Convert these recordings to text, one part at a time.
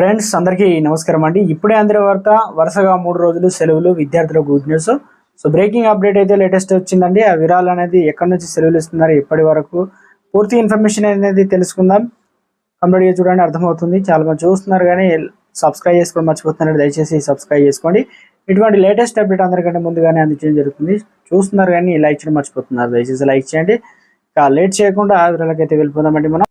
Friends అందరికీ నమస్కారం అండి. ఇప్పుడే అందిన వార్త వరుసగా మూడు రోజులు సెలవులు విద్యార్థులకు good news so breaking update అయితే లేటెస్ట్ వచ్చిందండి. ఆ విరాలు అనేది ఎక్కడి నుంచి సెలవులు ఇస్తున్నారు ఇప్పటి వరకు పూర్తి ఇన్ఫర్మేషన్ అనేది తెలుసుకుందాం. కంప్లీట్గా చూడండి అర్థమవుతుంది. చాలా మంది చూస్తున్నారు కానీ సబ్స్క్రైబ్ చేసుకోవడం మర్చిపోతున్నారు. దయచేసి సబ్స్క్రైబ్ చేసుకోండి. ఇటువంటి లేటెస్ట్ అప్డేట్ అందరికంటే ముందుగానే అందించడం జరుగుతుంది. చూస్తున్నారు కానీ లైక్ చేయడం మర్చిపోతున్నారు. దయచేసి లైక్ చేయండి. లేట్ చేయకుండా ఆ వివరాలకైతే వెళ్ళిపోదామండి మనం.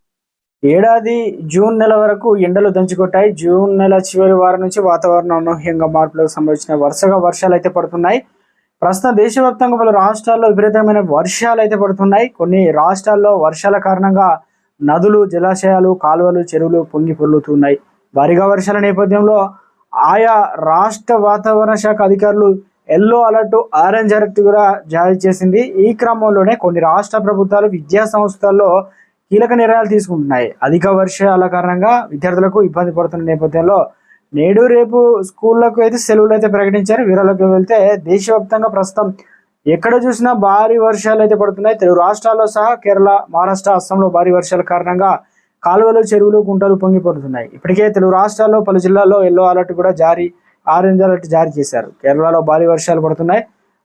ఏడాది జూన్ నెల వరకు ఎండలు దంచుకొట్టాయి. జూన్ నెల చివరి వారం నుంచి వాతావరణం అనూహ్యంగా మార్పులకు సంబంధించిన వరుసగా వర్షాలు అయితే పడుతున్నాయి. ప్రస్తుతం దేశవ్యాప్తంగా పలు రాష్ట్రాల్లో విపరీతమైన వర్షాలు అయితే పడుతున్నాయి. కొన్ని రాష్ట్రాల్లో వర్షాల కారణంగా నదులు జలాశయాలు కాలువలు చెరువులు పొంగి పొర్లుతున్నాయి. భారీగా వర్షాల నేపథ్యంలో ఆయా రాష్ట్ర వాతావరణ శాఖ అధికారులు ఎల్లో అలర్ట్ ఆరెంజ్ అలర్ట్ కూడా జారీ చేసింది. ఈ క్రమంలోనే కొన్ని రాష్ట్ర ప్రభుత్వాలు విద్యా సంస్థల్లో కీలక నిర్ణయాలు తీసుకుంటున్నాయి. అధిక వర్షాల కారణంగా విద్యార్థులకు ఇబ్బంది పడుతున్న నేపథ్యంలో నేడు రేపు స్కూళ్ళకు అయితే సెలవులు అయితే ప్రకటించారు. వీరాలకు వెళ్తే దేశవ్యాప్తంగా ప్రస్తుతం ఎక్కడ చూసినా భారీ వర్షాలు అయితే పడుతున్నాయి. తెలుగు రాష్ట్రాల్లో సహా కేరళ మహారాష్ట్ర అస్సాంలో భారీ వర్షాల కారణంగా కాలువలు చెరువులు గుంటలు పొంగి పడుతున్నాయి. ఇప్పటికే తెలుగు రాష్ట్రాల్లో పలు జిల్లాల్లో ఎల్లో అలర్ట్ కూడా జారీ ఆరెంజ్ అలర్ట్ జారీ చేశారు. కేరళలో భారీ వర్షాలు పడుతున్నాయి.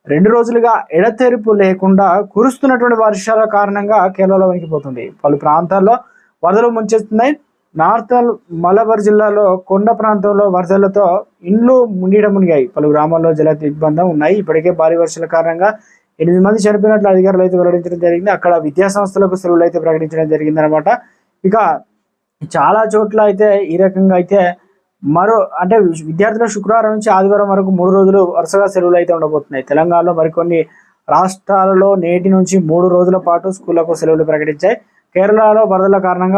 రెండు రోజులుగా ఎడతెరిపు లేకుండా కురుస్తున్నటువంటి వర్షాల కారణంగా కేరళలో వణికిపోతుంది. పలు ప్రాంతాల్లో వరదలు ముంచెత్తున్నాయి నార్థల్ మలబార్ జిల్లాలో కొండ ప్రాంతంలో వరదలతో ఇండ్లు మునిగడం మునిగాయి. పలు గ్రామాల్లో జల దిగ్బంధం ఉన్నాయి. ఇప్పటికే భారీ వర్షాల కారణంగా ఎనిమిది మంది చనిపోయినట్లు అధికారులు అయితే వెల్లడించడం జరిగింది. అక్కడ విద్యా సంస్థలకు సెలవులు అయితే ప్రకటించడం జరిగింది అనమాట ఇక చాలా చోట్ల అయితే ఈ రకంగా అయితే మరో అంటే విద్యార్థులు శుక్రవారం నుంచి ఆదివారం వరకు మూడు రోజులు వరుసగా సెలవులు అయితే ఉండబోతున్నాయి. తెలంగాణలో మరికొన్ని రాష్ట్రాలలో నేటి నుంచి మూడు రోజుల పాటు స్కూళ్ళకు సెలవులు ప్రకటించాయి. కేరళలో వరదల కారణంగా